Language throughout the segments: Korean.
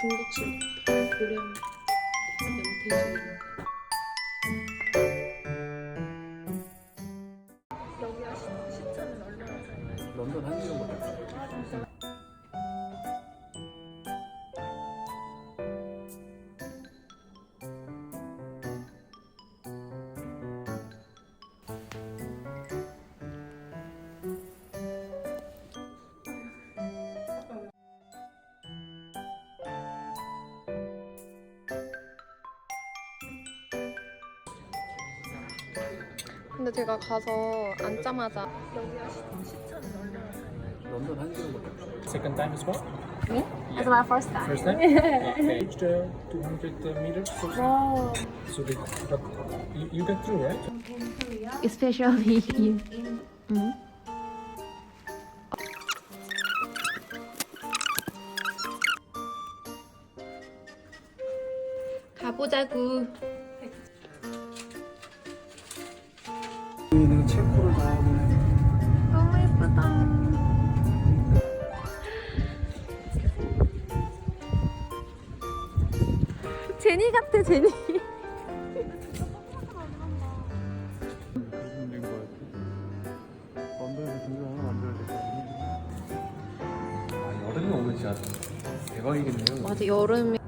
중국식 고령 명태주 여기 시점은 얼마나 살까요? 런던 한 시간 근데 제가 가서 앉자마자 여기 하시는 시점은 얼마나? 런던 한 시간 걸렸어. Second time as well? It's my first time. First time? yeah. They reached uh, 200 meters. Wow. So they, but you, you got through, right? Especially you. 응? 가보자구. 우리는 체코를 가보네. 너무 예쁘다. 제니 같아 제니. 아, 여름에 오면 진짜 대박이겠네요. 맞아 여름에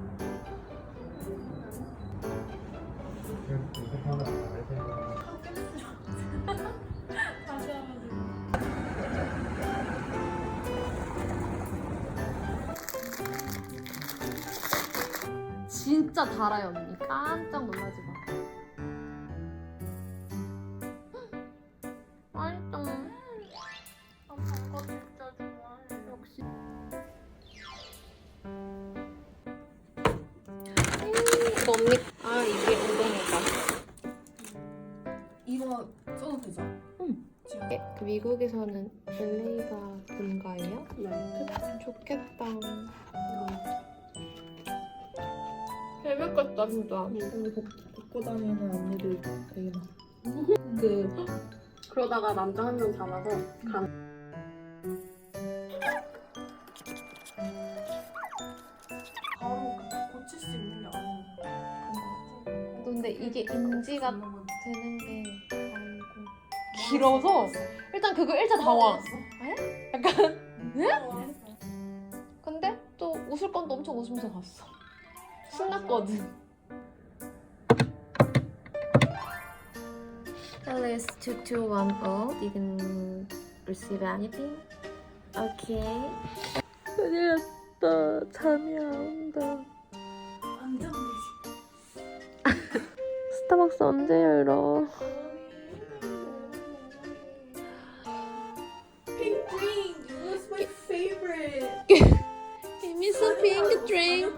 진짜 달아요 언니 깜짝 놀라지 마. 맛있다. 아거 진짜 좋아해. 역시. 이거 언니 아 이게 우동이다. 이거 써도 되죠? 예, 그 미국에서는 LA가 본가예요? 네. 좋겠다. 재밌겠다 진짜. 벗, 벗고 다니는 언니들 되게 많아. 그 그러다가 남자 한 명 잡아서 간. 바로 고칠 수 있는 게 아니고 근데 이게 인지가 되는 게 아니고 길어서 일단 그거 일자 당황. 에? 약간 네? 근데 또 웃을 건또 엄청 웃으면서 갔어. 신났거든. Alice 2210 didn't receive anything. Okay. 큰일 났다. 잠이 안 온다. 완전 스타벅스 언제 열어? Pink drink was my favorite. Give me some pink drink.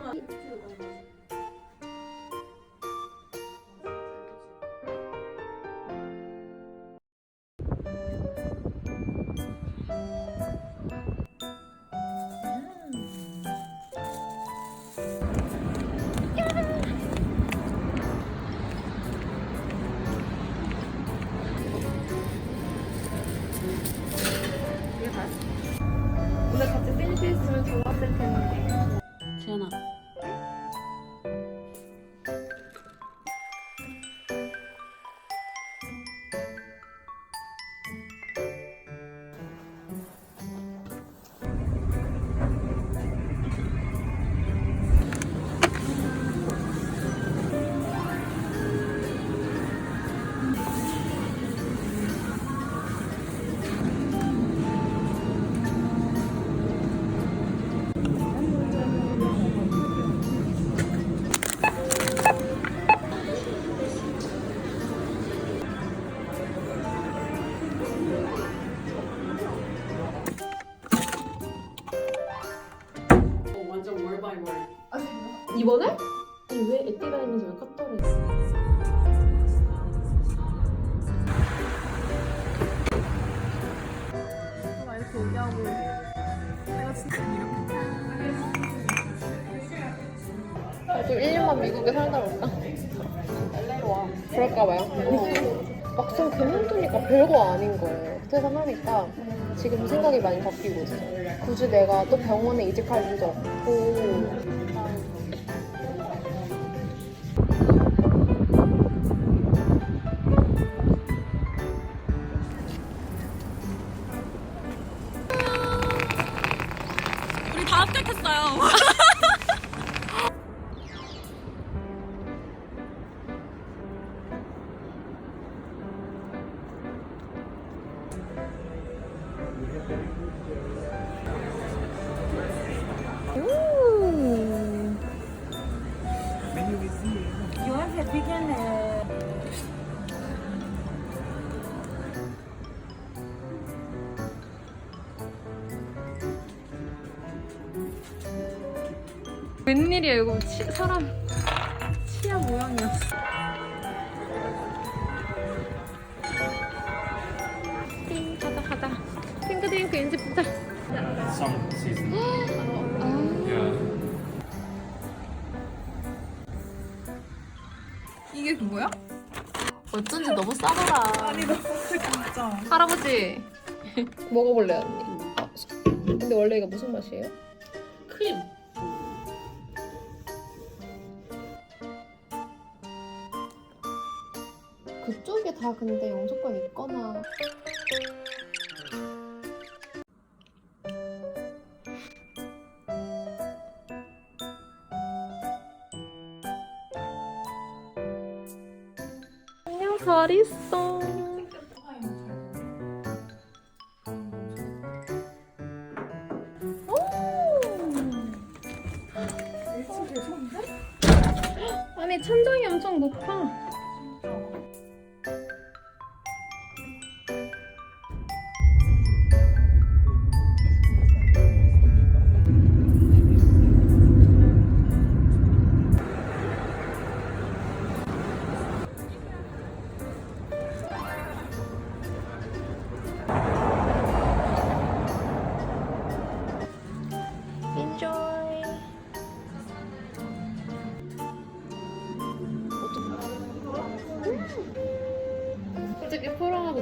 나도 1년만 미국에 살다 올까? LA로 와. 그럴까봐요. 막상 그만두니까 별거 아닌 거예요. 퇴사하니까 지금 생각이 많이 바뀌고 있어요. 굳이 내가 또 병원에 이직할 일도 없고 웬일이야 이거 치, 사람 치아 모양이었어. 띵 가자 가자. 핑크핑크 인지 보자. Some season. 아. Yeah. 이게 그거야? 어쩐지 너무 싸더라. 아니 너무 진짜. 할아버지 먹어볼래요 언니? 아, 근데 원래 이거 무슨 맛이에요? 크림. 그쪽에 다 근데 영주권 있거나. 안녕 잘 있어. 아니 천장이 엄청 높아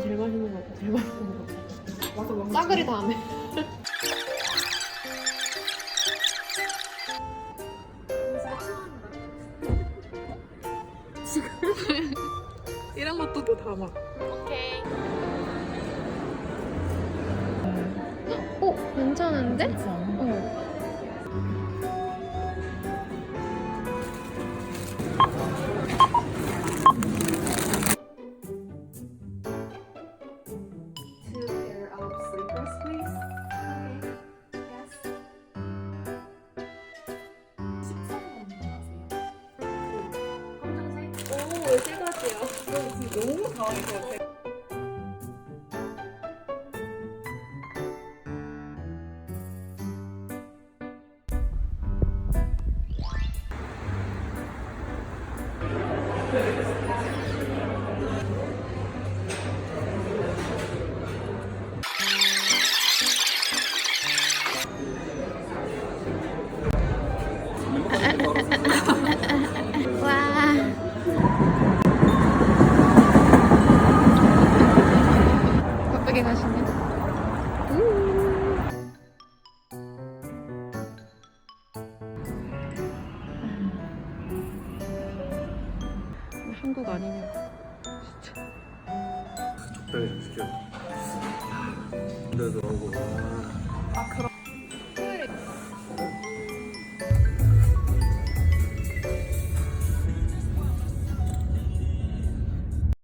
제일 맛있는 것 같아. 제일 맛있는 것 같아. 맞아 맞아. 싸그리 다음에. 이런 것도 또 담아. 오케이. 어, 괜찮은데? 어. 오, 세 가지야. 너무 같 한국 아니냐? 적당히 좀 시켜. 근데도 하고. 아 그럼